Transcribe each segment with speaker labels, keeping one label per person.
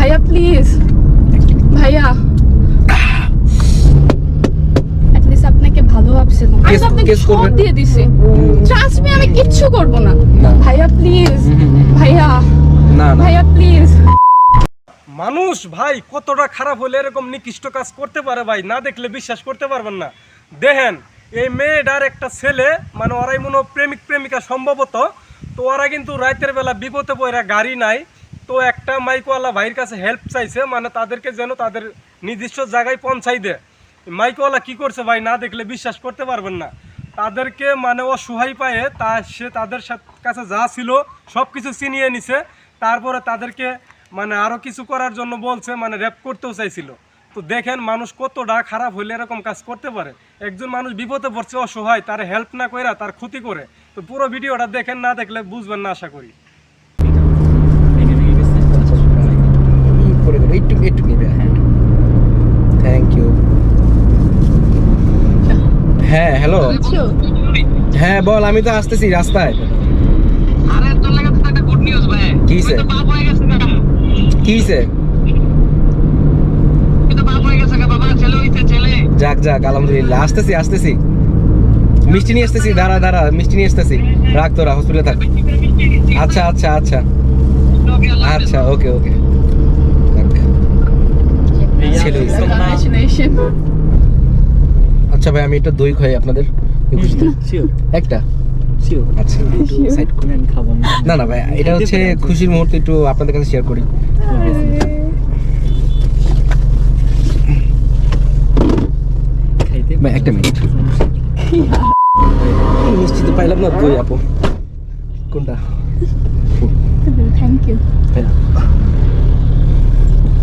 Speaker 1: ভাইয়া প্লিজ ভাইয়া। আপনাকে ভালো ভাবছিলাম আমি আপনাকে সব দিয়ে দিছি। ট্রাস্ট মি আমি কিচ্ছু করব না। ভাইয়া প্লিজ ভাইয়া।
Speaker 2: না না।
Speaker 1: ভাইয়া প্লিজ
Speaker 3: মানুষ ভাই কতটা খারাপ হলে এরকম নিকৃষ্ট কাজ করতে পারে ভাই? না দেখলে বিশ্বাস করতে পারবেন না। দেখেন এই মেয়েটার একটা ছেলে মানে ওরাই মনে প্রেমিক প্রেমিকা সম্ভবত তো ওরা কিন্তু রাতের বেলা বিপদে পড়ে গাড়ি নাই। তো একটা মাইকওয়ালা ভাইয়ের কাছে হেল্প চাইছে মানে তাদেরকে যেন তাদের নির্দিষ্ট জায়গায় পৌঁছাই দেয়। মাইকওয়ালা কি করছে ভাই, না দেখলে বিশ্বাস করতে পারবেন না। তাদেরকে মানে ও অসহায় পায়ে তা, সে তাদের কাছে যা ছিল সব কিছু চিনিয়ে নিছে। তারপরে তাদেরকে মানে আরও কিছু করার জন্য বলছে মানে র্যাপ করতেও চাইছিল। তো দেখেন মানুষ কতটা খারাপ হলে এরকম কাজ করতে পারে। একজন মানুষ বিপদে পড়ছে, অসহায়, তার হেল্প না করে তার ক্ষতি করে। তো পুরো ভিডিওটা দেখেন, না দেখলে বুঝবেন না, আশা করি
Speaker 2: ই করে দেবো একটু একটু নিবে হ্যাঁ থ্যাংক ইউ হ্যাঁ হ্যালো হ্যাঁ বল আমি তো আসতেছি রাস্তায়।
Speaker 4: আরে তোর লাগে তো একটা গুড নিউজ ভাই।
Speaker 2: কি হইছে?
Speaker 4: তুই তো বাপ হয়ে গেছে কাকা
Speaker 2: কি হয়েছে
Speaker 4: তুই তো বাপ হয়ে গেছে কাকা বাবা ছেলে
Speaker 2: যাক যাক আলহামদুলিল্লাহ আসতেছি আসতেছি। মিষ্টি নিয়ে আসতেছি দাঁড়া দাঁড়া মিষ্টি নিয়ে আসতেছি। রাখ তোরা হসপিটালে থাক। আচ্ছা আচ্ছা আচ্ছা। আচ্ছা ওকে ওকে ছেলে আচ্ছা ভাই আমি একটা দই খাই আপনাদের। একটা? আচ্ছা। না। না ভাই এটা হচ্ছে খুশির মুহূর্তে একটু আপনাদের কাছে শেয়ার করি। ভাই একটা মিনিট মিষ্টি তো পাইলাম না দই আপু। কোনটা?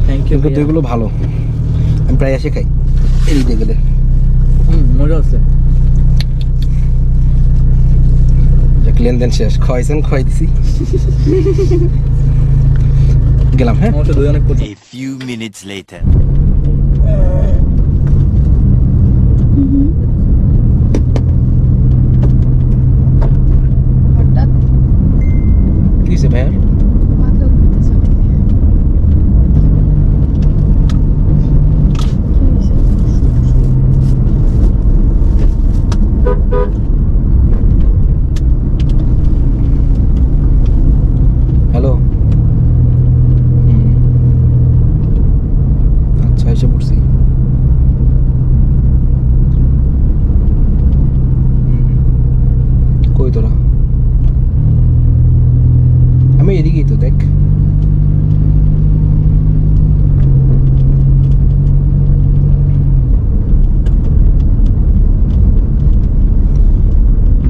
Speaker 1: থ্যাংক ইউ
Speaker 2: কিন্তু দইগুলো ভালো। আমি প্রায় এসে খাই। এই দিয়ে গেলে
Speaker 5: মজা আছে।
Speaker 2: লেনদেন শেষ। খাইছেন খাওয়াই গেলাম হ্যাঁ?
Speaker 6: A few minutes later.
Speaker 1: হঠাৎ
Speaker 2: কি হয়েছে ভাইয়ার
Speaker 1: মাথা ঘুরতেছে অনেক। কি হয়েছে?
Speaker 2: হ্যালো আচ্ছা এসে পড়ছি হুম। কই তোরা আমি এদিকেই তো দেখ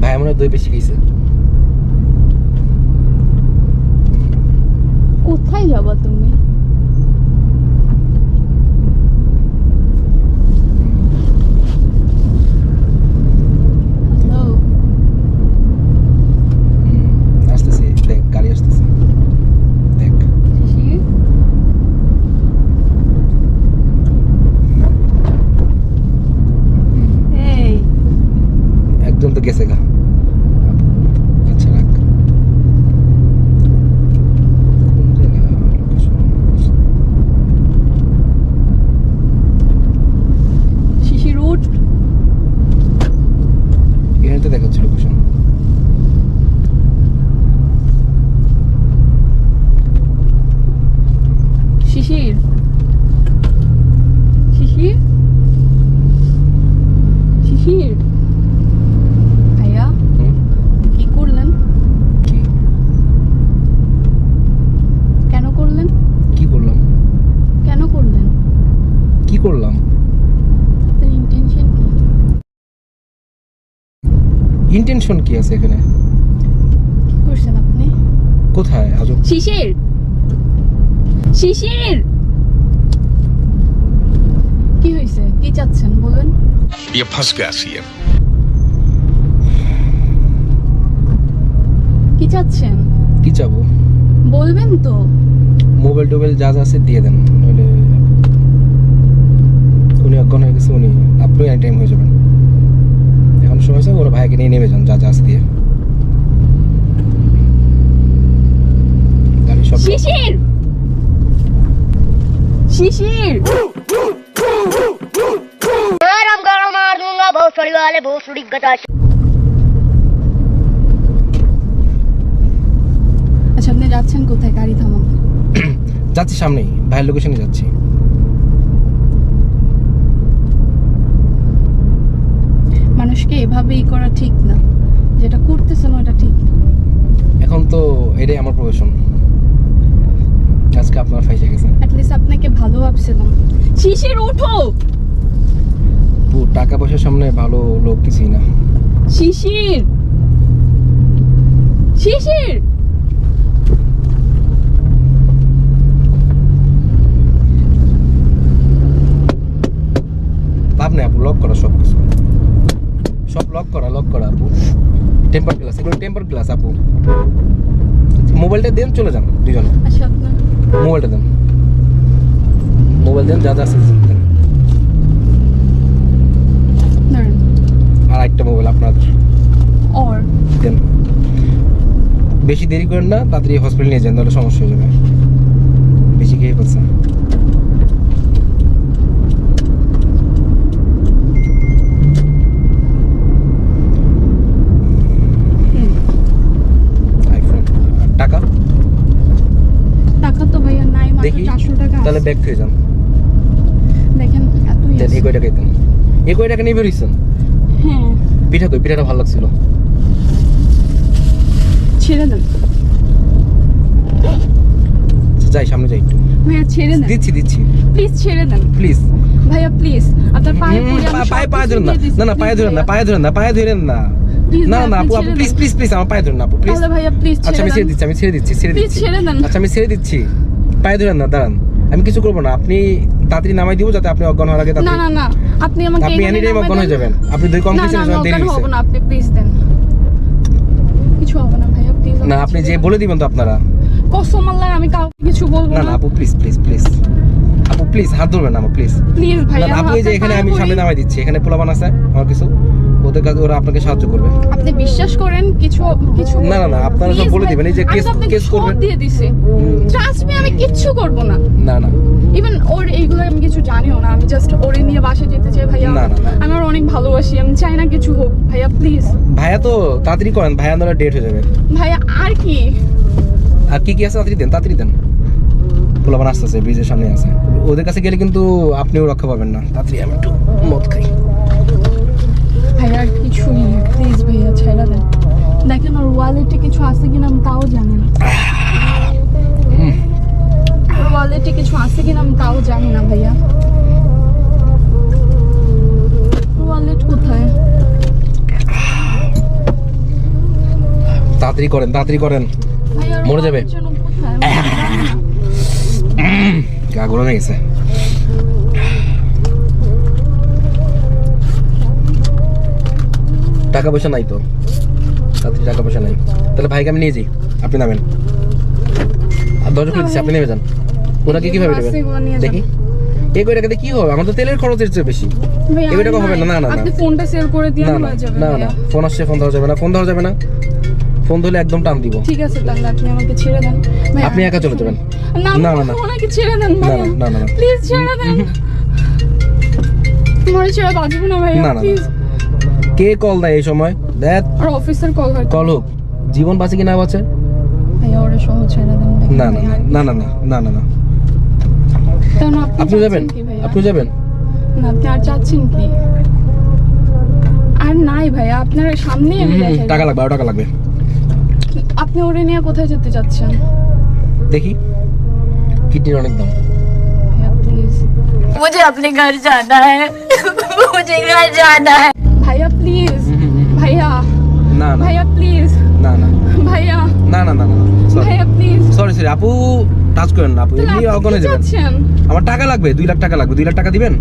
Speaker 2: ভাই আমরা দই বেশি খাইছে।
Speaker 1: কোথায় যাবা তুমি? হ্যালো
Speaker 2: আসতেছি। দেখ গাড়ি আসতেছে। দেখ।
Speaker 1: শিশির
Speaker 2: তো গেছে গা আচ্ছা রাখ কোন জায়গা location?
Speaker 1: শিশির উঠ
Speaker 2: এখানে তো দেখাচ্ছে লোকেশন
Speaker 1: শিশির শিশির শিশির ভাইয়া কি করলেন
Speaker 2: কি
Speaker 1: কেন করলেন
Speaker 2: কি করলাম
Speaker 1: কেন করলেন
Speaker 2: কি করলাম
Speaker 1: আপনার ইন্টেনশন কি
Speaker 2: ইন্টেনশন কি আছে এখানে
Speaker 1: কি করছেন আপনি
Speaker 2: কোথায় আজব
Speaker 1: শিশির শিশির কি হয়েছে কি চাচ্ছেন বলুন
Speaker 7: ये फंस गया सीएम
Speaker 1: কি চাচ্ছেন
Speaker 2: কি চাবো
Speaker 1: বলবেন তো
Speaker 2: মোবাইল টোবাইল যা যা আছে দিয়ে দেন নইলে উনি অজ্ঞান হয়ে গেছে উনি আপনি এনি টাইম হয়ে যাবেন এখন সময় আছে ওর ভাইকে নিয়ে নেমে যান যা যা আছে দিয়ে গাড়ি সব
Speaker 1: শিশির শিশির
Speaker 6: गरम गरम मार दूंगा भोसड़ी वाले भोसड़ी गदा
Speaker 1: আচ্ছা আপনি যাচ্ছেন কোথায় গাড়ি থামান
Speaker 2: যাচ্ছি সামনেই ভাইয়ের লোকেশনে যাচ্ছি
Speaker 1: মানুষকে এভাবেই করা ঠিক না। যেটা করতেছেন ওটা ঠিক
Speaker 2: এখন তো এটাই আমার প্রফেশন। আজকে আপনার ফাইসে গেছেন
Speaker 1: অ্যাটলিস্ট আপনাকে ভালো ভাবছিলাম শিশির ওঠো
Speaker 2: ও টাকা পয়সার সামনে ভালো লোক কিছুই না।
Speaker 1: শিশির! শিশির
Speaker 2: লাভ নেই আপু লক করা সব কিছু সব লক করা লক করা আপু। টেম্পার গ্লাস এগুলো টেম্পার গ্লাস আপু। মোবাইলটা দেন চলে যান দুজনে।
Speaker 1: আচ্ছা
Speaker 2: মোবাইলটা দেন। মোবাইল দেন যা যা আছে দেন। আর একটা মোবাইল আপনার।
Speaker 1: অর
Speaker 2: দেন। বেশি দেরি করেন না তাড়াতাড়ি হসপিটাল নিয়ে যান তাহলে সমস্যা হয়ে যাবে। বেশি খেয়ে ফেলছেন আইফোন টাকা
Speaker 1: টাকা তো ভাইয়া নাই মাত্র
Speaker 2: দেখি। তাহলে ব্যাগ খেয়ে যান
Speaker 1: দেখেন
Speaker 2: দেন
Speaker 1: আছে।
Speaker 2: একই টাকাই দেন টাকা নিয়ে বেরিয়েছেন?
Speaker 1: হ্যাঁ।
Speaker 2: পিঠা কই? পিঠাটা ভালো লাগছিল।
Speaker 1: ছেড়ে দেন।
Speaker 2: আচ্ছা, যাই সামনে যাই একটু।
Speaker 1: ভাইয়া ছেড়ে দেন।
Speaker 2: দিচ্ছি দিচ্ছি।
Speaker 1: প্লিজ ছেড়ে দেন।
Speaker 2: প্লিজ
Speaker 1: ভাইয়া প্লিজ আপনার পায়ে
Speaker 2: পায়ে পায়ে ধরেন না। না না পায়ে ধরেন না পায়ে ধরেন না পায়ে ধরেন না। না না আপু আপু প্লিজ প্লিজ প্লিজ আমার পায়ে ধরেন না আপু প্লিজ
Speaker 1: ভাইয়া
Speaker 2: আচ্ছা
Speaker 1: ছেড়ে
Speaker 2: আমি ছেড়ে দিচ্ছি আমি ছেড়ে দিচ্ছি ছেড়ে দিচ্ছি। আচ্ছা আমি ছেড়ে দিচ্ছি। পায়ে ধরেন না দাঁড়ান। আমি কিছু করব না আপনি তাড়াতাড়ি নামাই দিব যাতে আপনি অজ্ঞান হওয়ার আগে
Speaker 1: না না না আপনি আমাকে
Speaker 2: আপনি এনি টাইম অজ্ঞান হয়ে যাবেন। আপনি দুই কম খেয়েছেন
Speaker 1: না
Speaker 2: দেরি
Speaker 1: না আপনি প্লিজ দেন। কিছু হবে না ভাইয়া প্লিজ
Speaker 2: না আপনি যে বলে দিবেন তো আপনারা।
Speaker 1: কসম আল্লাহ আমি কাউকে কিছু বলব
Speaker 2: না না। আপু প্লিজ প্লিজ প্লিজ আপু প্লিজ হাত ধরবেন না আমার প্লিজ
Speaker 1: প্লিজ
Speaker 2: না, আপু এই যে এখানে আমি সামনে নামাই দিচ্ছি এখানে পোলাবান আছে? আমার কিছু? ওদের কাছে ওরা আপনাকে সাহায্য করবে।
Speaker 1: আপনি বিশ্বাস করেন কিছু কিছু
Speaker 2: না, না, না, আপনারা সব বলে দিবেন, এই যে case
Speaker 1: সব
Speaker 2: করবেন।
Speaker 1: দিয়ে দিছি। ট্রাস্ট মি আমি কিচ্ছু করব না।
Speaker 2: না না।
Speaker 1: ইভেন ওর এইগুলো আমি কিছু জানিও না আমি জাস্ট ওরে নিয়ে বাসে যেতে চাই ভাইয়া।
Speaker 2: না, না, না।
Speaker 1: আমি ওর অনেক ভালোবাসি আমি চাই না কিছু হোক ভাইয়া প্লিজ
Speaker 2: ভাইয়া তো তাড়াতাড়ি করেন ভাইয়া নাহলে ডেট হয়ে যাবে।
Speaker 1: ভাইয়া আর কি?
Speaker 2: আর কি কি আছে তাড়াতাড়ি দেন তাড়াতাড়ি দেন। পোলাবান আসতেছে ব্রিজের সামনে আছে। ওদের কাছে গেলে কিন্তু আপনিও রক্ষা পাবেন না। তাড়াতাড়ি আমি একটু মদ খাই।
Speaker 1: ভাইয়া আর কিছুই প্লিজ ভাইয়া ছেড়ে দেন। দেখেন ওর ওয়ালেটে কিছু আছে কিনা আমি তাও জানি না। ওর ওয়ালেটে কিছু আছে কিনা আমি তাও জানি না ভাইয়া। ওয়ালেট কোথায়?
Speaker 2: তাড়াতাড়ি করেন তাড়াতাড়ি করেন। মরে যাবে। গা গরম গেছে। টাকা পয়সা নাই তো। তাড়াতাড়ি টাকা পয়সা নাই। তাহলে ভাইকে আমি নিয়ে যাই। আপনি নামেন। আর দরজা খুলে দিচ্ছি আপনি নেমে যান। ওনাকে কীভাবে নেবেন। দেখি। এই কয় টাকাতে কি হবে? আমার তো তেলের খরচের চেয়ে বেশি। এবার টাকা হবে না, না, না।
Speaker 1: আপনি ফোনটা সেল করে দিয়ে
Speaker 2: না না না। ফোন আসছে ফোন ধরা যাবে না। ফোন ধরা যাবে না। ফোন ধরলে একদম টান দিব।
Speaker 1: ঠিক আছে তাহলে আপনি আমাকে ছেড়ে দেন।
Speaker 2: আপনি একা চলে যাবেন।
Speaker 1: না
Speaker 2: না,
Speaker 1: না। ওনাকে ছেড়ে দেন
Speaker 2: না, না, না।
Speaker 1: প্লিজ ছেড়ে দেন। মরে ছেড়ে বাঁচবো না
Speaker 2: না।
Speaker 1: প্লিজ।
Speaker 2: কে কল দেয় এই সময় দেখ
Speaker 1: আর অফিসের কল হয়
Speaker 2: কল হোক জীবন বাঁচে কি না বাঁচে
Speaker 1: ভাইয়া ওরে সহ ছেড়ে দেন দেখেন
Speaker 2: না না
Speaker 1: ভাইয়া, আর-
Speaker 2: না না না না না না
Speaker 1: কেন আপনি
Speaker 2: আপনি যাবেন
Speaker 1: চাচ্ছেন কি ভাইয়া
Speaker 2: আপনি যাবেন
Speaker 1: না আপনি আর চাচ্ছেন কি আর নাই ভাইয়া আপনার সামনে আমি
Speaker 2: হুম,
Speaker 1: দেখাই
Speaker 2: টাকা লাগবে আরো টাকা লাগবে
Speaker 1: আপনি ওরে নিয়ে কোথায় যেতে চাচ্ছেন
Speaker 2: দেখি কিডনির অনেক দাম
Speaker 1: ভাইয়া প্লিজ
Speaker 6: मुझे अपने घर जाना है मुझे घर जाना है
Speaker 1: ভাইয়া প্লিজ ভাইয়া
Speaker 2: না না।
Speaker 1: ভাইয়া প্লিজ
Speaker 2: না না।
Speaker 1: ভাইয়া।
Speaker 2: না না না না
Speaker 1: ভাইয়া প্লিজ
Speaker 2: সরি সরি আপু টাচ করেন না আপু। এমনি অগনে যাবেন আমার টাকা লাগবে দুই লাখ টাকা লাগবে দুই লাখ টাকা দিবেন?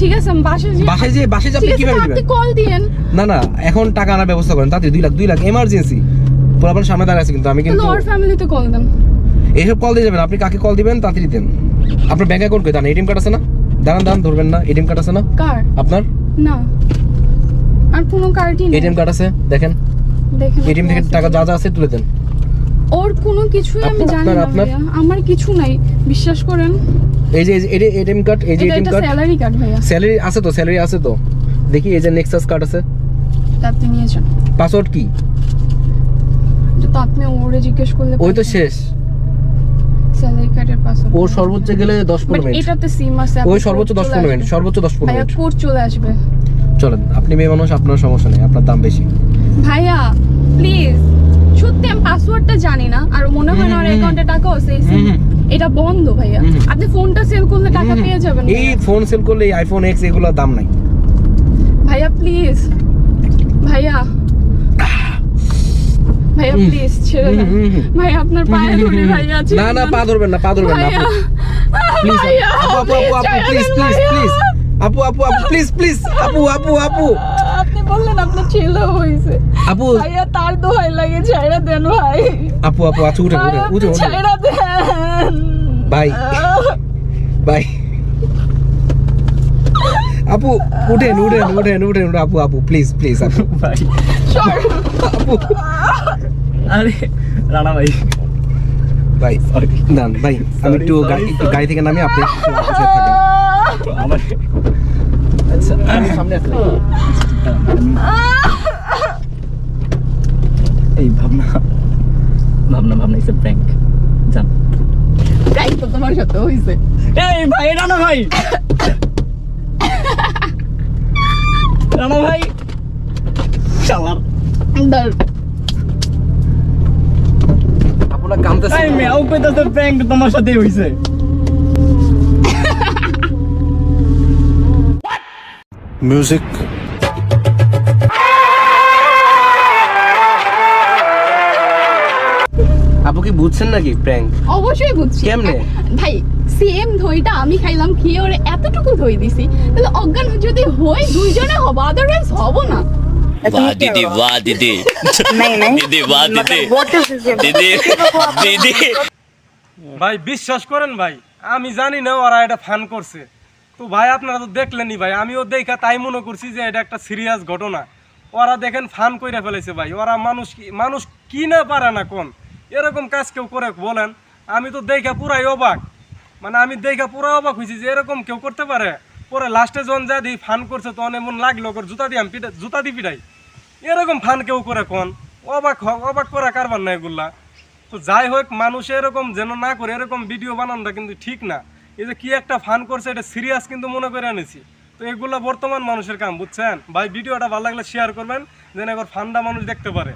Speaker 1: ঠিক আছে বাসায় যাই
Speaker 2: বাসায় যে বাসায় আপনি কীভাবে দিবেন?
Speaker 1: কল দিয়েন।
Speaker 2: না না এখন টাকা আনার ব্যবস্থা করেন তাতে দুই লাখ দুই লাখ এমার্জেন্সি পুরাপান সামনে দাঁড়িয়ে আছে কিন্তু আমি কিন্তু
Speaker 1: ওর ফ্যামিলিতে কল দেন।
Speaker 2: এইসব কল দিয়ে যাবেন আপনি কাকে কল দিবেন তাড়াতাড়ি দেন। আপনার ব্যাংক অ্যাকাউন্ট কে দাঁড়ান এটিএম কার্ড আছে না? দাঁড়ান দাঁড়ান ধরবেন না এটিএম কার্ড আছে না?
Speaker 1: কার?
Speaker 2: আপনার?
Speaker 1: না। আর কোনো কার্ডই নেই।
Speaker 2: এটিএম কার্ড আছে দেখেন। এটিএম থেকে টাকা যা যা আছে তুলে দেন।
Speaker 1: ওর কোনো কিছুই আমি জানি না আমার কিছু নাই। বিশ্বাস করেন।
Speaker 2: এই যে এই এটিএম কার্ড এই যে এটিএম কার্ড।
Speaker 1: স্যালারি কার্ড ভাইয়া।
Speaker 2: স্যালারি আছে তো স্যালারি আছে তো। দেখি এই যে নেক্সাস কার্ড আছে।
Speaker 1: তা আপনি নিয়েছেন।
Speaker 2: পাসওয়ার্ড কি?
Speaker 1: তো আপনি ওরে জিজ্ঞেস করলে
Speaker 2: ওই তো শেষ।
Speaker 1: স্যালারি কার্ডের পাসওয়ার্ড
Speaker 2: ওর সর্বোচ্চ গেলে দশ
Speaker 1: বাট
Speaker 2: পনেরো মিনিট
Speaker 1: এটাতে সিম আছে
Speaker 2: ওই সর্বোচ্চ দশ পনেরো মিনিট সর্বোচ্চ দশ পনেরো
Speaker 1: ভাইয়া
Speaker 2: মিনিট
Speaker 1: কোড চলে আসবে।
Speaker 2: চলেন আপনি মেয়ে মানুষ আপনার সমস্যা নেই আপনার দাম বেশি।
Speaker 1: ভাইয়া প্লিজ সত্যি আমি পাসওয়ার্ডটা জানি না আর মনে হয় না ওর। অ্যাকাউন্টে টাকা আছে এই
Speaker 2: হুম, হুম।
Speaker 1: এটা বন্ধ ভাইয়া। আপনি ফোনটা সেল করলে টাকা পেয়ে যাবেন
Speaker 2: এই ফোন সেল করলে এই আইফোন এক্স এগুলোর দাম নাই।
Speaker 1: ভাইয়া প্লিজ ভাইয়া। ভাইয়া প্লিজ ছেড়ে দেন। ভাইয়া আপনার পায়ে ধরে ভাইয়া
Speaker 2: না না পা ধরবেন না পা ধরবেন না প্লিজ আপু আপু আপু প্লিজ প্লিজ প্লিজ আপু আপু আপু প্লিজ প্লিজ আপু আপু আপু।
Speaker 1: বললেন আপনার ছেলে হয়েছে
Speaker 2: আপু।
Speaker 1: ভাইয়া তার দোহাই লাগে ছেড়ে দেন ভাই।
Speaker 2: আপু আপু আচ্ছা উঠে
Speaker 1: ভাই,
Speaker 2: উঠে
Speaker 1: আপনি
Speaker 2: উঠে উঠে।
Speaker 1: ছেড়ে দেন।
Speaker 2: ভাই ভাই আপু উঠেন উঠেন উঠেন উঠেন আপু আপু প্লিজ প্লিজ আপু।
Speaker 5: ভাই
Speaker 1: সর
Speaker 2: আপু।
Speaker 5: আরে রানা ভাই।
Speaker 2: ভাই
Speaker 5: Sorry.
Speaker 2: না ভাই আমি একটু
Speaker 5: Sorry,
Speaker 2: গাড়ি
Speaker 5: sorry,
Speaker 2: একটু
Speaker 5: sorry.
Speaker 2: গাড়ি থেকে নামি আপনি একটু আপুর সাথে থাকেন।
Speaker 5: আমার আচ্ছা আমি সামনে আসলে এই ভাবনা ভাবনা ভাবনা ইসে প্র্যাঙ্ক জান
Speaker 1: তাই তো তোমার সাথে হয়েছে
Speaker 5: এই ভাই রানা ভাই। রানা ভাই। শালার।
Speaker 1: দাঁড়।
Speaker 2: আপনার কামতেছে
Speaker 5: এই মেয়াও কইতাছে প্র্যাঙ্ক তোমার সাথেই হইছে।
Speaker 7: Music.
Speaker 2: আপু কি বুঝছেন নাকি প্র্যাঙ্ক
Speaker 1: অবশ্যই বুঝছি
Speaker 2: কেমনে?
Speaker 1: ভাই সেম দইটা আমি খাইলাম খেয়ে ওরে এতটুকু দই দিছি তাহলে অজ্ঞান যদি হই দুইজনে হব আদারওয়াইজ হব না
Speaker 8: वाह दीदी वाह दीदी दीदी वाह दीदी दीदी दीदी
Speaker 3: ভাই বিশ্বাস করেন ভাই আমি জানি না ওরা এটা ফান করছে তো ভাই, আপনারা তো দেখলেনই ভাই, আমিও দেখা তাই মনে করছি যে এটা একটা সিরিয়াস ঘটনা। ওরা দেখেন ফান কইরা ফেলেছে ভাই, ওরা মানুষ মানুষ কি না পারে না কোন। এরকম কাজ কেউ করে, বলেন। আমি তো দেখা পুরাই অবাক। মানে আমি দেখা পুরা অবাক হয়েছি যে এরকম কেউ করতে পারে। পরে লাস্টে যখন যা দিই ফান করছে, তখন এমন লাগল ওর জুতা দিয়ে আমি জুতা দিয়ে পিটাই। এরকম ফান কেউ করে কোন? অবাক অবাক করা কারবার না এগুলা। তো যাই হোক, মানুষ এরকম যেন না করে, এরকম ভিডিও বানানোটা কিন্তু ঠিক না। এই যে কি একটা ফান করছে, এটা সিরিয়াস কিন্তু মনে করে আনেছি তো এগুলো বর্তমান মানুষের কাম, বুঝছেন? ভাই, ভিডিওটা ভালো লাগলে শেয়ার করবেন, যেন একবার ফান্ডা মানুষ দেখতে পারে।